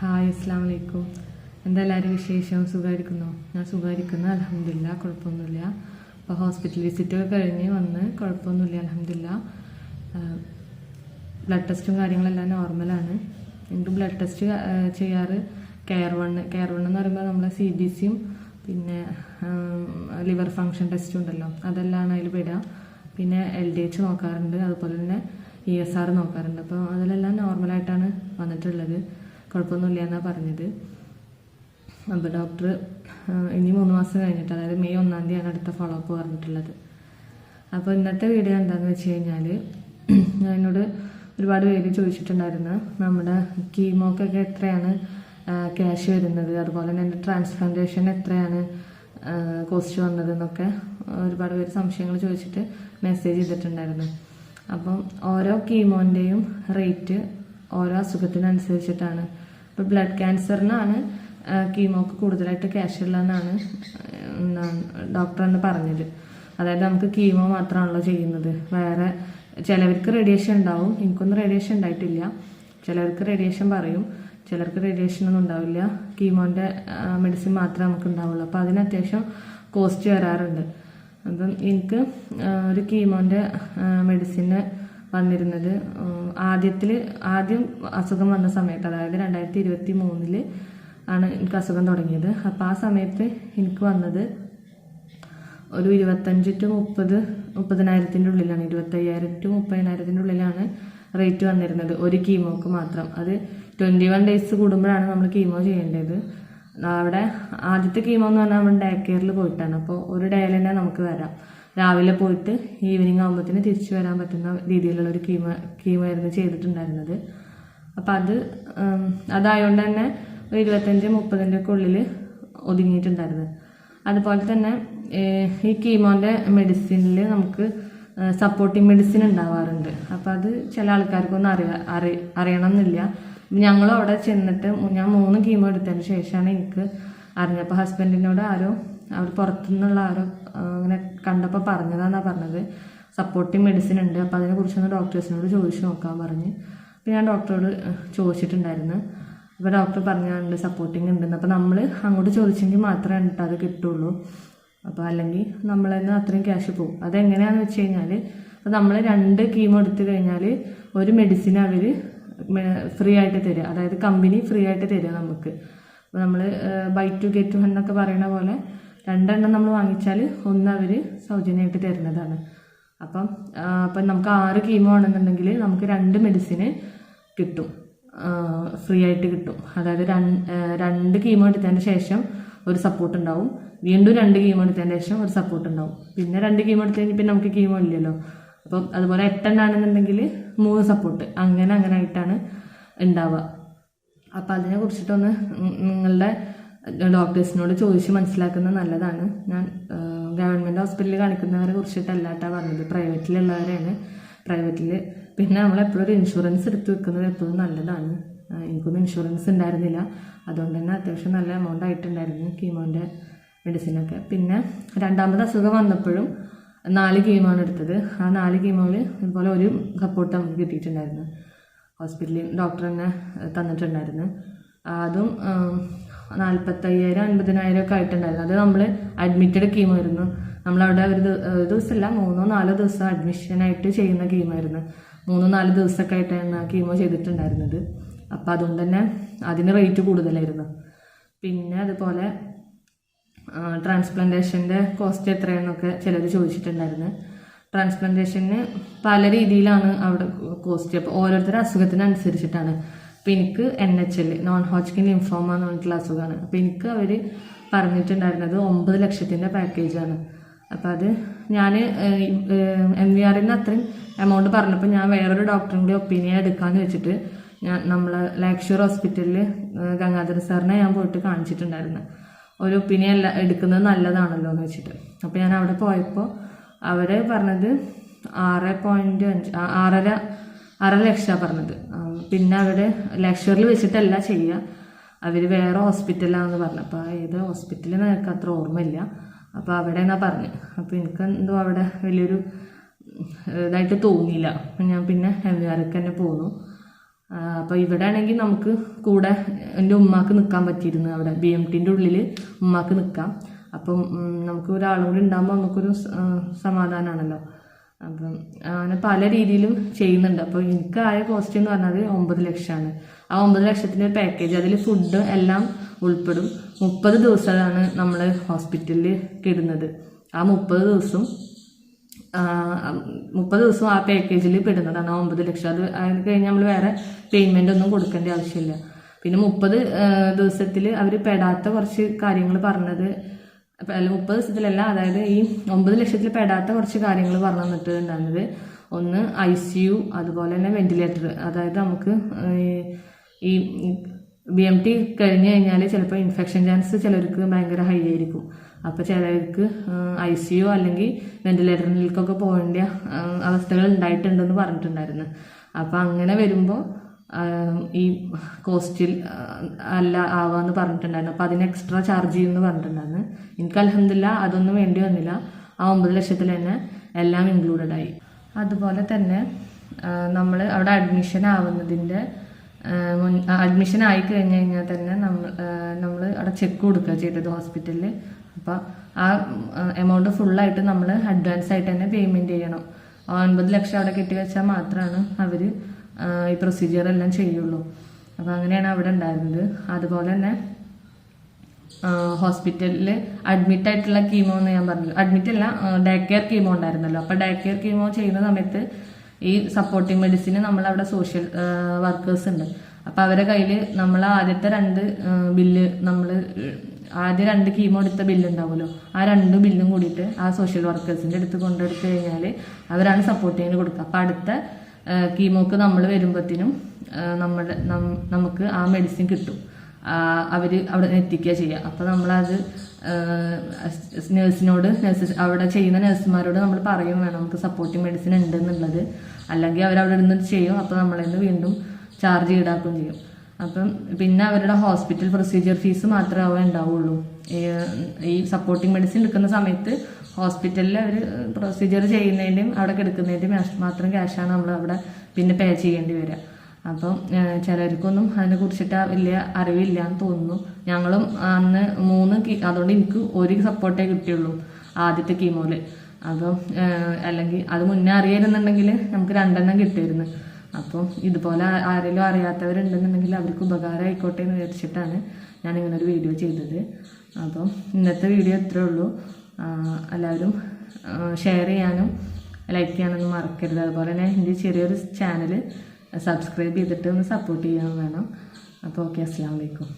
Hi അസ്സാം വലൈക്കും എന്താ എല്ലാവരും വിശേഷം? സുഖമായിരിക്കുന്നോ? ഞാൻ സുഖമായിരിക്കുന്നു അലഹമില്ല കുഴപ്പമൊന്നുമില്ല. അപ്പോൾ ഹോസ്പിറ്റൽ വിസിറ്റൊക്കെ കഴിഞ്ഞ് വന്ന് കുഴപ്പമൊന്നുമില്ല അലഹമില്ല ബ്ലഡ് ടെസ്റ്റും കാര്യങ്ങളെല്ലാം നോർമലാണ് എനിക്ക് ബ്ലഡ് ടെസ്റ്റ് ചെയ്യാറ് കെയർ വണ്ണ് കെയർ വൺ എന്ന് പറയുമ്പോൾ നമ്മളെ സി ബി സിയും പിന്നെ ലിവർ ഫങ്ഷൻ ടെസ്റ്റും ഉണ്ടല്ലോ അതെല്ലാം അതിൽ പെടുക. പിന്നെ എൽ ഡി എച്ച് നോക്കാറുണ്ട് അതുപോലെ തന്നെ ഇ എസ് ആർ നോക്കാറുണ്ട്. അപ്പോൾ അതിലെല്ലാം നോർമലായിട്ടാണ് വന്നിട്ടുള്ളത്. കുഴപ്പമൊന്നുമില്ല എന്നാണ് പറഞ്ഞത് അപ്പോൾ ഡോക്ടർ ഇനി മൂന്ന് മാസം കഴിഞ്ഞിട്ട് അതായത് മെയ് ഒന്നാം തീയതിയാണ് അടുത്ത ഫോളോ അപ്പ് പറഞ്ഞിട്ടുള്ളത്. അപ്പോൾ ഇന്നത്തെ വീഡിയോ എന്താണെന്ന് വെച്ച് കഴിഞ്ഞാൽ ഞാൻ എന്നോട് ഒരുപാട് പേര് ചോദിച്ചിട്ടുണ്ടായിരുന്നു നമ്മുടെ കീമോക്കൊക്കെ എത്രയാണ് ക്യാഷ് വരുന്നത്? അതുപോലെ തന്നെ എന്റെ ട്രാൻസ്പ്ലാന്റേഷൻ എത്രയാണ് കോസ്റ്റ് വന്നതെന്നൊക്കെ ഒരുപാട് പേര് സംശയങ്ങൾ ചോദിച്ചിട്ട് മെസ്സേജ് ചെയ്തിട്ടുണ്ടായിരുന്നു. അപ്പം ഓരോ കീമോന്റെയും റേറ്റ് ഓരോ അസുഖത്തിനനുസരിച്ചിട്ടാണ് ഇപ്പോൾ ബ്ലഡ് ക്യാൻസറിനാണ് കീമോക്ക് കൂടുതലായിട്ട് ക്യാഷ് ഉള്ളതെന്നാണ് ഡോക്ടർ എന്ന് പറഞ്ഞത്. അതായത് നമുക്ക് കീമോ മാത്രമാണല്ലോ ചെയ്യുന്നത്. വേറെ ചിലവർക്ക് റേഡിയേഷൻ ഉണ്ടാവും. എനിക്കൊന്നും റേഡിയേഷൻ ഉണ്ടായിട്ടില്ല. ചിലവർക്ക് റേഡിയേഷൻ പറയും. ചിലർക്ക് റേഡിയേഷൻ ഒന്നും ഉണ്ടാവില്ല. കീമോന്റെ മെഡിസിൻ മാത്രമേ നമുക്ക് ഉണ്ടാവുള്ളൂ. അപ്പോൾ അതിന് അത്യാവശ്യം കോസ്റ്റ് വരാറുണ്ട്. അപ്പം എനിക്ക് ഒരു കീമോന്റെ മെഡിസിന് വന്നിരുന്നത്. ആദ്യത്തിൽ ആദ്യം അസുഖം വന്ന സമയത്ത് അതായത് രണ്ടായിരത്തി ഇരുപത്തി മൂന്നിൽ ആണ് എനിക്ക് അസുഖം തുടങ്ങിയത്. അപ്പോൾ ആ സമയത്ത് എനിക്ക് വന്നത് ഒരു ഇരുപത്തഞ്ച് ടു മുപ്പത് മുപ്പതിനായിരത്തിന്റെ ഉള്ളിലാണ്. ഇരുപത്തയ്യായിരം ടു മുപ്പതിനായിരത്തിന്റെ ഉള്ളിലാണ് റേറ്റ് വന്നിരുന്നത്. ഒരു കീമോക്ക് മാത്രം. അത് ട്വന്റി വൺ ഡേയ്സ് കൂടുമ്പോഴാണ് നമ്മൾ കീമോ ചെയ്യേണ്ടത്. അവിടെ ആദ്യത്തെ കീമോ എന്ന് പറഞ്ഞാൽ നമ്മൾ ഡേ കെയറിൽ പോയിട്ടാണ്. അപ്പോൾ ഒരു ഡേയിൽ തന്നെ നമുക്ക് വരാം. രാവിലെ പോയിട്ട് ഈവനിങ് ആകുമ്പോഴത്തേന് തിരിച്ചു വരാൻ പറ്റുന്ന രീതിയിലുള്ള ഒരു കീമ കീമായിരുന്നു ചെയ്തിട്ടുണ്ടായിരുന്നത്. അപ്പം അത് അതായതുകൊണ്ട് തന്നെ ഒരു ഇരുപത്തഞ്ച് മുപ്പതിന്റെ ഒക്കെ ഉള്ളിൽ ഒതുങ്ങിയിട്ടുണ്ടായിരുന്നു. അതുപോലെ തന്നെ ഈ കീമോന്റെ മെഡിസിനിൽ നമുക്ക് സപ്പോർട്ടിങ് മെഡിസിൻ ഉണ്ടാവാറുണ്ട്. അപ്പോൾ അത് ചില ആൾക്കാർക്കൊന്നും അറിയ അറി അറിയണം എന്നില്ല ഞങ്ങൾ അവിടെ ചെന്നിട്ട് ഞാൻ മൂന്ന് കീമോ എടുത്തതിന് ശേഷമാണ് എനിക്ക് അറിഞ്ഞപ്പോൾ ഹസ്ബൻഡിനോട് ആരോ അവർ പുറത്തുനിന്നുള്ള ആരോ അങ്ങനെ കണ്ടപ്പോൾ പറഞ്ഞതാന്നാണ് പറഞ്ഞത്. സപ്പോർട്ടിങ് മെഡിസിൻ ഉണ്ട്. അപ്പോൾ അതിനെക്കുറിച്ചൊന്ന് ഡോക്ടേഴ്സിനോട് ചോദിച്ചു നോക്കാൻ പറഞ്ഞ്. അപ്പോൾ ഞാൻ ഡോക്ടറോട് ചോദിച്ചിട്ടുണ്ടായിരുന്നു. അപ്പോൾ ഡോക്ടർ പറഞ്ഞുണ്ട് സപ്പോർട്ടിങ് ഉണ്ടെന്ന്. അപ്പോൾ നമ്മൾ അങ്ങോട്ട് ചോദിച്ചെങ്കിൽ മാത്രമേ എന്നിട്ട് അത് കിട്ടുള്ളൂ. അപ്പോൾ അല്ലെങ്കിൽ നമ്മൾ തന്നെ അത്രയും ക്യാഷ് പോകും. അതെങ്ങനെയാണെന്ന് വെച്ച് കഴിഞ്ഞാൽ അപ്പോൾ നമ്മൾ രണ്ട് കീമോ എടുത്തു കഴിഞ്ഞാൽ ഒരു മെഡിസിൻ അവർ ഫ്രീ ആയിട്ട് തരിക. അതായത് കമ്പനി ഫ്രീ ആയിട്ട് തരിക നമുക്ക്. അപ്പോൾ നമ്മൾ ബൈ ടു ഗെറ്റ് വൺ എന്നൊക്കെ പറയുന്ന പോലെ രണ്ടെണ്ണം നമ്മൾ വാങ്ങിച്ചാൽ ഒന്ന് അവർ സൗജന്യമായിട്ട് തരുന്നതാണ്. അപ്പം അപ്പം നമുക്ക് ആറ് കീമോ ആണെന്നുണ്ടെങ്കിൽ നമുക്ക് രണ്ട് മെഡിസിന് കിട്ടും. ഫ്രീ ആയിട്ട് കിട്ടും. അതായത് രണ്ട് കീമോ എടുത്തതിന് ശേഷം ഒരു സപ്പോർട്ട് ഉണ്ടാവും. വീണ്ടും രണ്ട് കീമോ എടുത്തതിന് ശേഷം ഒരു സപ്പോർട്ട് ഉണ്ടാവും. പിന്നെ രണ്ട് കീമോ എടുത്തു കഴിഞ്ഞാൽ പിന്നെ നമുക്ക് കീമോ ഇല്ലല്ലോ. അപ്പം അതുപോലെ എട്ടെണ്ണാണെന്നുണ്ടെങ്കിൽ മൂന്ന് സപ്പോർട്ട് അങ്ങനെ അങ്ങനെ ആയിട്ടാണ് ഉണ്ടാവുക. അപ്പം അതിനെ കുറിച്ചിട്ടൊന്ന് നിങ്ങളുടെ ഡോക്ടേഴ്സിനോട് ചോദിച്ച് മനസ്സിലാക്കുന്നത് നല്ലതാണ്. ഞാൻ ഗവൺമെന്റ് ഹോസ്പിറ്റലിൽ കാണിക്കുന്നവരെ കുറിച്ചിട്ടല്ലാട്ടാ പറഞ്ഞത്. പ്രൈവറ്റിലുള്ളവരെയാണ്. പ്രൈവറ്റിൽ പിന്നെ നമ്മളെപ്പോഴും ഒരു ഇൻഷുറൻസ് എടുത്ത് വെക്കുന്നത് എപ്പോഴും നല്ലതാണ്. എനിക്കൊന്നും ഇൻഷുറൻസ് ഉണ്ടായിരുന്നില്ല. അതുകൊണ്ട് തന്നെ അത്യാവശ്യം നല്ല എമൗണ്ട് ആയിട്ടുണ്ടായിരുന്നു കീമോന്റെ മെഡിസിനൊക്കെ. പിന്നെ രണ്ടാമത് അസുഖം വന്നപ്പോഴും നാല് കീമോണ് എടുത്തത്. ആ നാല് കീമോയിൽ ഇതുപോലെ ഒരു സപ്പോർട്ട് നമുക്ക് കിട്ടിയിട്ടുണ്ടായിരുന്നു. ഹോസ്പിറ്റലിൽ ഡോക്ടർ തന്നെ തന്നിട്ടുണ്ടായിരുന്നു. അതും നാൽപ്പത്തയ്യായിരം അൻപതിനായിരം ഒക്കെ ആയിട്ടുണ്ടായിരുന്നു. അത് നമ്മൾ അഡ്മിറ്റഡ് കീമായിരുന്നു. നമ്മളവിടെ ഒരു ദിവസമല്ല മൂന്നോ നാലോ ദിവസം അഡ്മിഷനായിട്ട് ചെയ്യുന്ന കീമായിരുന്നു. മൂന്നോ നാല് ദിവസമൊക്കെ ആയിട്ടാണ് ആ കീമോ ചെയ്തിട്ടുണ്ടായിരുന്നത്. അപ്പോൾ അതുകൊണ്ട് തന്നെ അതിന് റേറ്റ് കൂടുതലായിരുന്നു. പിന്നെ അതുപോലെ ട്രാൻസ്പ്ലാന്റേഷന്റെ കോസ്റ്റ് എത്രയാണെന്നൊക്കെ ചിലർ ചോദിച്ചിട്ടുണ്ടായിരുന്നു. ട്രാൻസ്പ്ലാന്റേഷന് പല രീതിയിലാണ് അവിടെ കോസ്റ്റ് അപ്പോൾ ഓരോരുത്തരുടെ അസുഖത്തിനനുസരിച്ചിട്ടാണ്. അപ്പോൾ എനിക്ക് N H L non Hodgkin lymphoma എന്ന് പറഞ്ഞിട്ടുള്ള അസുഖമാണ്. അപ്പോൾ എനിക്ക് അവർ പറഞ്ഞിട്ടുണ്ടായിരുന്നത് ഒമ്പത് ലക്ഷത്തിന്റെ പാക്കേജാണ് അപ്പോൾ അത് ഞാൻ എം വി ആറിൽ നിന്ന് അത്രയും എമൗണ്ട് പറഞ്ഞപ്പോൾ ഞാൻ വേറൊരു ഡോക്ടറും കൂടി ഒപ്പീനിയൻ എടുക്കാമെന്ന് വെച്ചിട്ട് ഞാൻ നമ്മൾ ലാക്ഷൂർ ഹോസ്പിറ്റലിൽ ഗംഗാധര സാറിനെ ഞാൻ പോയിട്ട് കാണിച്ചിട്ടുണ്ടായിരുന്നു. ഒരു ഒപ്പീനിയൻ അല്ല എടുക്കുന്നത് നല്ലതാണല്ലോ എന്ന് വെച്ചിട്ട്. അപ്പോൾ ഞാൻ അവിടെ പോയപ്പോൾ അവർ പറഞ്ഞത് ആറ് പോയിന്റ് അഞ്ച് ആറര അര ലക്ഷമാണ് പറഞ്ഞത്. പിന്നെ അവിടെ ലക്ഷറിൽ വെച്ചിട്ടല്ല ചെയ്യുക അവർ വേറെ ഹോസ്പിറ്റലാണെന്ന് പറഞ്ഞു. അപ്പോൾ ഏത് ഹോസ്പിറ്റലിൽ എനിക്ക് അത്ര ഓർമ്മയില്ല. അപ്പോൾ അവിടെ എന്നാ പറഞ്ഞു. അപ്പോൾ എനിക്ക് എന്തോ അവിടെ വലിയൊരു ഇതായിട്ട് തോന്നിയില്ല. ഞാൻ പിന്നെ എം വി ആർക്ക് തന്നെ പോന്നു. അപ്പോൾ ഇവിടെ ആണെങ്കിൽ നമുക്ക് കൂടെ എന്റെ ഉമ്മാക്ക് നിൽക്കാൻ പറ്റിയിരുന്നു അവിടെ. ബി എം ടിന്റെ ഉള്ളിൽ ഉമ്മാക്ക് നിൽക്കാം അപ്പം നമുക്ക് ഒരാളും കൂടി ഉണ്ടാകുമ്പോൾ നമുക്കൊരു സമാധാനമാണല്ലോ അപ്പം അങ്ങനെ പല രീതിയിലും ചെയ്യുന്നുണ്ട്. അപ്പോൾ ആയ കോസ്റ്റ് എന്ന് പറഞ്ഞത് ഒമ്പത് ലക്ഷമാണ്. ആ ഒമ്പത് ലക്ഷത്തിന്റെ പാക്കേജ് അതിൽ ഫുഡ് എല്ലാം ഉൾപ്പെടും. മുപ്പത് ദിവസമാണ് നമ്മൾ ഹോസ്പിറ്റലിൽ കിടുന്നത്. ആ മുപ്പത് ദിവസം മുപ്പത് ദിവസം ആ പാക്കേജിൽ പെടുന്നതാണ് ആ ഒമ്പത് ലക്ഷം. അത് അതിന് കഴിഞ്ഞ് നമ്മൾ വേറെ പേയ്മെന്റ് ഒന്നും കൊടുക്കേണ്ട ആവശ്യമില്ല. പിന്നെ മുപ്പത് ദിവസത്തിൽ അവർ പെടാത്ത കുറച്ച് കാര്യങ്ങൾ പറഞ്ഞത് അപ്പൊ അല്ല മുപ്പത് ദിവസത്തിലല്ല അതായത് ഈ ഒമ്പത് ലക്ഷത്തിൽ പെടാത്ത കുറച്ച് കാര്യങ്ങൾ പറഞ്ഞു തന്നിട്ടുണ്ടായിരുന്നത് ഒന്ന് ഐ സി യു അതുപോലെ തന്നെ വെന്റിലേറ്റർ. അതായത് നമുക്ക് ഈ ബി എം ടി കഴിഞ്ഞ് കഴിഞ്ഞാൽ ചിലപ്പോൾ ഇൻഫെക്ഷൻ ചാൻസ് ചിലർക്ക് ഭയങ്കര ഹൈ ആയിരിക്കും. അപ്പോൾ ചിലർക്ക് ഐ സി യു അല്ലെങ്കിൽ വെന്റിലേറ്ററിലേക്കൊക്കെ പോകേണ്ട അവസ്ഥകൾ ഉണ്ടായിട്ടുണ്ടെന്ന് പറഞ്ഞിട്ടുണ്ടായിരുന്നു. അപ്പോൾ അങ്ങനെ വരുമ്പോൾ ഈ കോസ്റ്റിൽ അല്ല ആവാന്ന് പറഞ്ഞിട്ടുണ്ടായിരുന്നു. അപ്പോൾ അതിന് എക്സ്ട്രാ ചാർജ് ചെയ്യുമെന്ന് പറഞ്ഞിട്ടുണ്ടായിരുന്നു. എനിക്ക് അലഹമില്ല അതൊന്നും വേണ്ടി വന്നില്ല. ആ ഒമ്പത് ലക്ഷത്തിൽ തന്നെ എല്ലാം ഇൻക്ലൂഡഡ് ആയി. അതുപോലെ തന്നെ നമ്മൾ അവിടെ അഡ്മിഷൻ ആവുന്നതിന്റെ മുൻ അഡ്മിഷൻ ആയി കഴിഞ്ഞ് കഴിഞ്ഞാൽ തന്നെ നമ്മൾ നമ്മൾ അവിടെ ചെക്ക് കൊടുക്കുക ചെയ്തത് ഹോസ്പിറ്റലിൽ അപ്പോൾ ആ എമൗണ്ട് ഫുള്ളായിട്ട് നമ്മൾ അഡ്വാൻസ് ആയിട്ട് തന്നെ പേയ്മെന്റ് ചെയ്യണം. ഒൻപത് ലക്ഷം അവിടെ കെട്ടിവെച്ചാൽ മാത്രമാണ് അവർ ഈ പ്രൊസീജിയർ എല്ലാം ചെയ്യുള്ളൂ. അപ്പോൾ അങ്ങനെയാണ് അവിടെ ഉണ്ടായിരുന്നത്. അതുപോലെ തന്നെ ഹോസ്പിറ്റലിൽ അഡ്മിറ്റ് ആയിട്ടുള്ള കീമോ എന്ന് ഞാൻ പറഞ്ഞു അഡ്മിറ്റ് അല്ല ഡേ കെയർ കീമോ ഉണ്ടായിരുന്നല്ലോ. അപ്പോൾ ഡേ കെയർ കീമോ ചെയ്യുന്ന സമയത്ത് ഈ സപ്പോർട്ടിങ് മെഡിസിന് നമ്മളവിടെ സോഷ്യൽ വർക്കേഴ്സ് ഉണ്ട്. അപ്പോൾ അവരെ കയ്യിൽ നമ്മൾ ആദ്യത്തെ രണ്ട് ബില്ല് നമ്മൾ ആദ്യം രണ്ട് കീമോ എടുത്ത ബില്ല് ഉണ്ടാവുമല്ലോ. ആ രണ്ട് ബില്ലും കൂടിയിട്ട് ആ സോഷ്യൽ വർക്കേഴ്സിന്റെ അടുത്ത് കൊണ്ടെടുത്ത് കഴിഞ്ഞാൽ അവരാണ് സപ്പോർട്ടിങ്ങിന് കൊടുക്കുക. അപ്പോൾ അടുത്ത കീമോക്ക് നമ്മൾ വരുമ്പോഴത്തേനും നമ്മൾ നമുക്ക് ആ മെഡിസിൻ കിട്ടും. അവർ അവിടെ എത്തിക്കുക ചെയ്യുക അപ്പോൾ നമ്മളത് നേഴ്സിനോട് നേഴ്സ് അവിടെ ചെയ്യുന്ന നേഴ്സുമാരോട് നമ്മൾ പറയും വേണം നമുക്ക് സപ്പോർട്ടിങ് മെഡിസിൻ ഉണ്ട് എന്നുള്ളത് അല്ലെങ്കിൽ അവരവിടെ നിന്ന് ചെയ്യും അപ്പോൾ നമ്മളിൽ നിന്ന് വീണ്ടും ചാർജ് ഈടാക്കുകയും ചെയ്യും. അപ്പം പിന്നെ അവരുടെ ഹോസ്പിറ്റൽ പ്രൊസീജിയർ ഫീസ് മാത്രമേ ഉണ്ടാവുള്ളൂ. ഈ സപ്പോർട്ടിങ് മെഡിസിൻ എടുക്കുന്ന സമയത്ത് ഹോസ്പിറ്റലിൽ അവർ പ്രൊസീജിയർ ചെയ്യുന്നതിന്റെയും അവിടെ കിടക്കുന്നതിന്റെയും മാത്രം ക്യാഷാണ് നമ്മൾ അവിടെ പിന്നെ പേ ചെയ്യേണ്ടി വരിക. അപ്പം ചിലർക്കൊന്നും അതിനെ കുറിച്ചിട്ട് വലിയ അറിവില്ല എന്ന് തോന്നുന്നു. ഞങ്ങളും അന്ന് മൂന്ന് അതുകൊണ്ട് എനിക്ക് ഒരു സപ്പോർട്ടേ കിട്ടിയുള്ളൂ ആദ്യത്തെ കീമോൽ. അപ്പം അല്ലെങ്കിൽ അത് മുന്നേ അറിയായിരുന്നുണ്ടെങ്കിൽ നമുക്ക് രണ്ടെണ്ണം കിട്ടിയിരുന്നു. അപ്പം ഇതുപോലെ ആരെങ്കിലും അറിയാത്തവരുണ്ടെന്നുണ്ടെങ്കിൽ അവർക്ക് ഉപകാരം ആയിക്കോട്ടെ എന്ന് വിചാരിച്ചിട്ടാണ് ഞാൻ ഇങ്ങനെ ഒരു വീഡിയോ ചെയ്തത്. അപ്പം ഇന്നത്തെ വീഡിയോ ഇത്രേ ഉള്ളൂ. എല്ലാവരും ഷെയർ ചെയ്യാനും ലൈക്ക് ചെയ്യാനൊന്നും മറക്കരുത്. അതുപോലെ തന്നെ എന്റെ ചെറിയൊരു ചാനൽ സബ്സ്ക്രൈബ് ചെയ്തിട്ട് ഒന്ന് സപ്പോർട്ട് ചെയ്യാൻ വേണം. അപ്പോൾ ഓക്കെ അസ്സാം വലൈക്കും